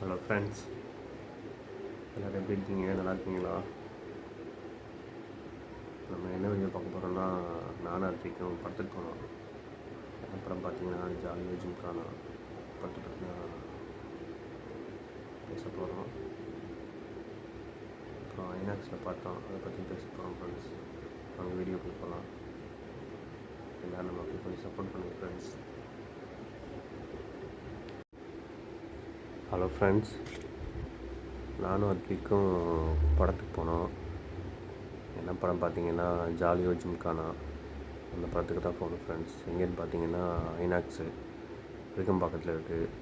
Hello friends எல்லோரும் எப்படி இருக்கீங்க? நல்லா இருக்கீங்களா? நம்ம என்ன வீடியோ பார்க்க போகிறோம்னா நானும் அர்த்திக்கும் படத்துக்கு போனோம். அப்புறம் பார்த்தீங்கன்னா ஜாலியாக ஜிம்கானா படத்தை பற்றி தான் பேச போகிறோம் அப்புறம் ஐநாக்ஸில் பார்த்தோம். அதை பற்றி பேச போகிறோம் ஃப்ரெண்ட்ஸ் அவங்க வீடியோ போய் போகலாம் எல்லோரும் நமக்கு கொஞ்சம் சப்போர்ட் பண்ணுங்கள் ஃப்ரெண்ட்ஸ் ஹலோ ஃப்ரெண்ட்ஸ் நானும் அத்விக்கும் படத்துக்கு போனோம். என்ன படம் பார்த்தீங்கன்னா ஜாலியோ ஜிம்கானா. அந்த படத்துக்கு தான் போனோம் ஃப்ரெண்ட்ஸ் எங்கேன்னு பார்த்தீங்கன்னா ஐநாக்ஸு விருகம்பாக்கத்தில் இருக்குது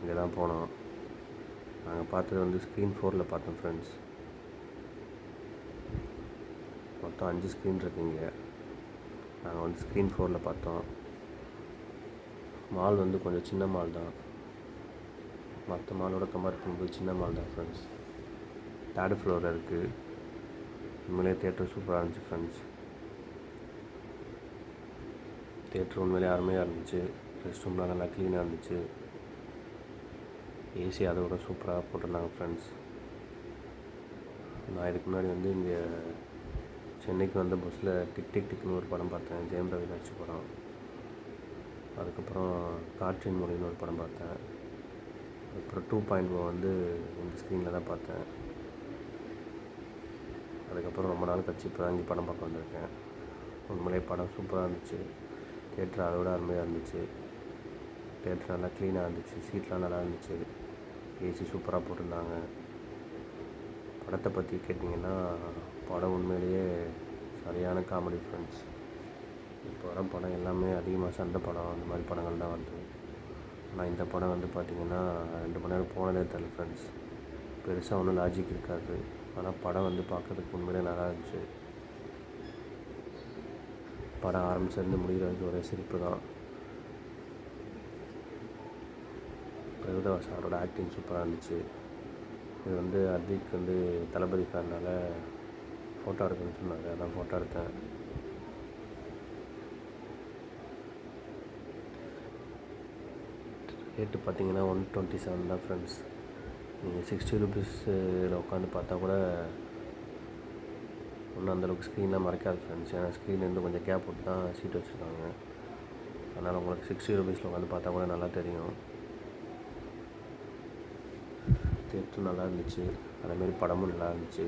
இங்கே தான் போனோம். நாங்கள் பார்த்தது வந்து ஸ்க்ரீன் ஃபோரில் பார்த்தோம் ஃப்ரெண்ட்ஸ் மொத்தம் அஞ்சு ஸ்க்ரீன் இருக்குங்க நாங்கள் வந்து ஸ்க்ரீன் ஃபோரில் பார்த்தோம். மால் வந்து கொஞ்சம் சின்ன மால் தான். மற்ற மாலோட கம்பேர் பண்ணும்போது சின்ன மால் தான் ஃப்ரெண்ட்ஸ் தேர்டு ஃப்ளோரில் இருக்குது உண்மையிலே தேட்டர் சூப்பராக இருந்துச்சு ஃப்ரெண்ட்ஸ் தேட்டர் உண்மையிலே அருமையாக இருந்துச்சு. ரெஸ்ட் ரூம்லாம் நல்லா க்ளீனாக இருந்துச்சு. ஏசி அதை விட சூப்பராக போட்டிருந்தாங்க ஃப்ரெண்ட்ஸ் நான் இதுக்கு முன்னாடி வந்து இங்கே சென்னைக்கு வந்த பஸ்ஸில் டிக் டிக் டிக்னு ஒரு படம் பார்த்தேன். ஜெயம் ரவி நடிச்ச படம். அதுக்கப்புறம் காற்றின் மொழின்னு ஒரு படம் பார்த்தேன். அப்புறம் டூ பாயிண்ட் ஓ வந்து இந்த ஸ்க்ரீனில் தான் பார்த்தேன். அதுக்கப்புறம் ரொம்ப நாள் கழிச்சு இப்போ தான் இங்கே படம் பார்க்க வந்திருக்கேன். உண்மையிலே படம் சூப்பராக இருந்துச்சு. தேட்டர் அதை விட அருமையாக இருந்துச்சு. தேட்டர் நல்லா க்ளீனாக இருந்துச்சு. சீட்லாம் நல்லா இருந்துச்சு. ஏசி சூப்பராக போட்டிருந்தாங்க. படத்தை பற்றி கேட்டிங்கன்னா படம் உண்மையிலேயே சரியான காமெடி ஃப்ரெண்ட்ஸ் இப்போ வர படம் எல்லாமே அதிகமாக சண்டை படம் அந்த மாதிரி படங்கள் தான் வருது. ஆனால் இந்த படம் வந்து பார்த்திங்கன்னா ரெண்டு மணி நேரம் போனதே தெரியல ஃப்ரெண்ட்ஸ் பெருசாக ஒன்றும் லாஜிக் இருக்காது. ஆனால் படம் வந்து பார்க்கறதுக்கு உண்மையிலே நல்லா இருந்துச்சு. படம் ஆரம்பிச்சிருந்து முடிகிற வரைக்கும் ஒரே சிரிப்பு தான். பிரகதவா சாரோட ஆக்டிங் சூப்பராக இருந்துச்சு. இது வந்து அர்திக் வந்து தளபதி ஃபேனால் ஃபோட்டோ எடுக்கணும்னு சொன்னாங்க அதான் ஃபோட்டோ எடுத்தேன். ரேட்டு பார்த்தீங்கன்னா ஒன் டுவெண்ட்டி செவன் தான் ஃப்ரெண்ட்ஸ் நீங்கள் சிக்ஸ்டி ருபீஸில் உட்காந்து பார்த்தா கூட ஒன்றும் அந்தளவுக்கு ஸ்க்ரீன்லாம் மறைக்காது ஃப்ரெண்ட்ஸ் ஏன்னா ஸ்க்ரீன்லேருந்து கொஞ்சம் கேப் விட்டு தான் சீட் வச்சுருக்காங்க. அதனால் உங்களுக்கு சிக்ஸ்டி ருபீஸில் உட்காந்து பார்த்தா கூட நல்லா தெரியும். தேட்டரும் நல்லா இருந்துச்சு. அதேமாரி படமும் நல்லா இருந்துச்சு.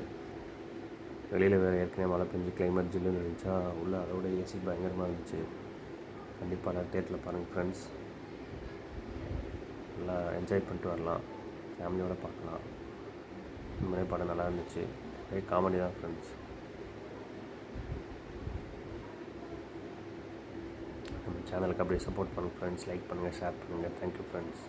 வெளியில் வேறு ஏற்கனவே மழை பெஞ்சு கிளைமேட் ஜில்லுன்னு இருந்துச்சா உள்ளே அதோட ஏசி பயங்கரமாக இருந்துச்சு. கண்டிப்பாக நான் தேட்டரில் பாருங்கள் ஃப்ரெண்ட்ஸ் நல்லா என்ஜாய் பண்ணிட்டு வரலாம். ஃபேமிலியோடு பார்க்கலாம். இந்த மாதிரி படம் நல்லா இருந்துச்சு. ஒரே காமெடி தான் ஃப்ரெண்ட்ஸ் நம்ம சேனலுக்கு அப்படியே சப்போர்ட் பண்ணுங்கள் ஃப்ரெண்ட்ஸ் லைக் பண்ணுங்கள் ஷேர் பண்ணுங்கள் தேங்க்யூ ஃப்ரெண்ட்ஸ்